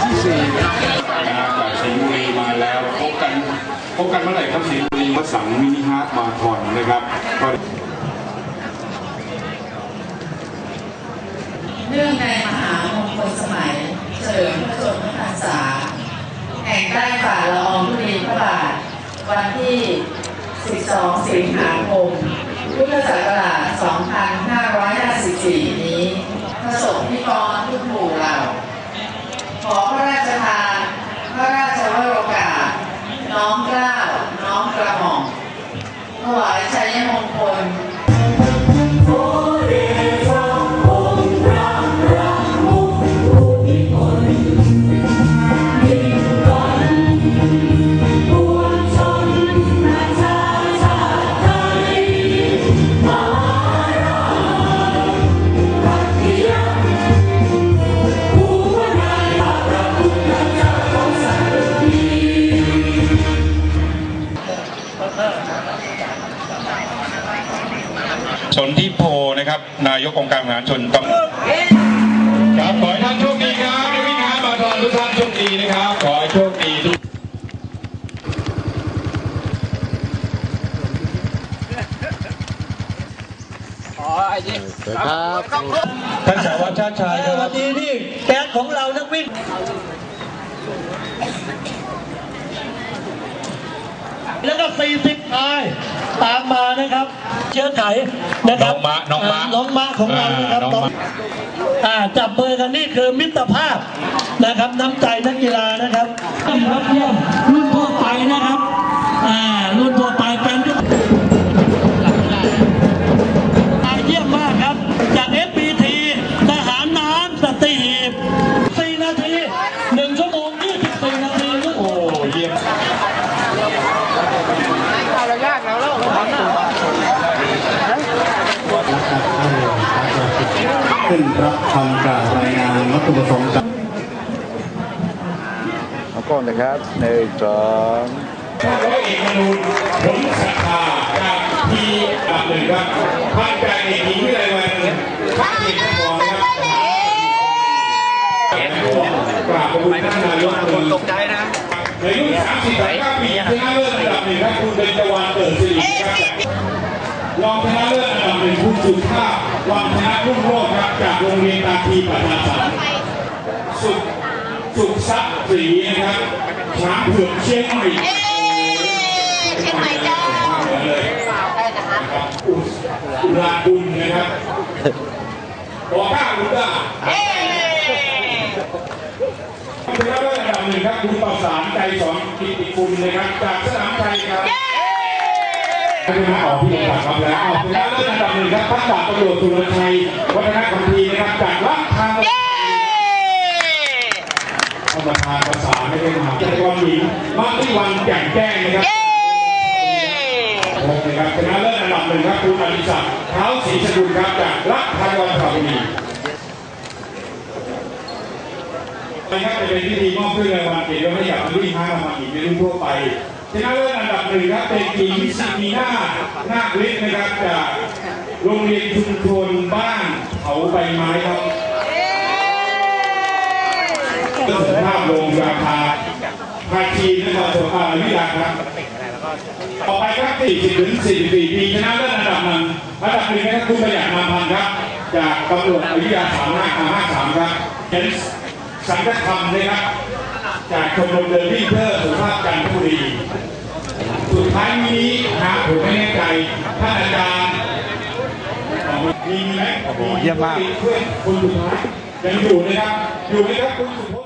ที่สี่จากสิงห์บุรีมาแล้วพบกันพบกันเมื่อไหร่ครับสิงห์บุรีวสังมินิฮาร์ทมาทอนนะครับเนื่องในมหาวิมงคลสมัย เฉลิมพระชนมพรรษาแห่งใต้ฝ่าละอองธุลีพระบาท วันที่ 12 สิงหาคม พุทธศักราช 2500 นธิโพนะครับ นายกองค์การบริหารชนต้องครับขอให้ท่านโชคดีครับในวิ่งฮาร์ดมาราธอนทุกท่านโชคดีนะครับ ขอให้โชคดีทุกท่านสารวัตรชาติชายคสรัวับสดีนี่แก๊สของเรานักวิ่งแล้วก็40นาย ตามมานะครับ เชื้อไขนะครับน้องมะน้องมะน้องมะของเรานะครับอ่าน้องมะอ่าจับมือกันนี่คือมิตรภาพนะครับน้ำใจนักกีฬานะครับยอดเยี่ยม ขึ้นรับคำกล่าวรายงานวัตถุประสงค์จากเอากล้องนะครับหนึ่งสองร้อยเอกมนูนผมศรัทธาจากทีอันดับหนึ่งครับพันจ่าเอกหญิงวิไลวันพักเอกพรนะครับกราบขอบคุณท่านนายกคนตกใจนะในรุ่น30 39ปีชนะเลิศอันดับหนึ่งครับคุณเบญจวรรณเกิดสิริครับ รองชนะเลิศอันดับหนึ่งคุณสุภาพวังชนะรุ่งโรจน์ครับจากโรงเรียนตาทีปัญญาสันสุขสุขทรัพย์ศรีนะครับช้างเผือกเชียงใหม่เชียงใหม่เจ้าเลยนะครับอุอุราบุญนะครับบอกข้าอุราคุณรับอันดับหนึ่งครับคุณประสานใจสอนกิติคุณนะครับจากสนามชัยครับ คุณมาออกที่ลำดับครับแล้วเอาคุณรับอันดับหนึ่งครับท่านดาบตำรวจสุรชัยวัฒนคำพีนะครับจากรัฐทางท่านประธานประสานไม่ได้มาจักรวาลหญิงมาที่วันแจ่งแจ้งนะครับนะครับชนะเลิศอันดับหนึ่งครับคุณอดิศักดิ์เท้าศรีชกุลครับจากรัฐไทยวันข่าวดีนะครับจะเป็นพิธีมอบเครื่องรางวัลเกียรติยศให้กับนักวิ่งห้ารางวัลอีกในรุ่นทั่วไป ชนะเลิศอันดับหนึ่งครับเป็นทีมสิมีหน้านาคฤทธิ์นะครับจากโรงเรียนชุมชนบ้านเขาใบไม้ครับเพื่อสุภาพลงราคาภาคีนครสวรรค์วิทยาครับต่อไปครับ40ถึง44ปีชนะเลิศอันดับหนึ่งอันดับหนึ่งนะครับคุณประหยัดมาพันธ์ครับ จากตำรวจอยุธยาสามห้าห้าสามครับเป็นสังฆธรรมนะครับ จากชมรมเดินวิ่งเพื่อสุขภาพจันทบุรีสุดท้ายนี้หากผมไม่แน่ใจท่านอาจารย์มีไหมโอ้โหเยี่ยมมากเพื่อนคนสุดท้ายยังอยู่นะครับอยู่ไหมครับคุณสุ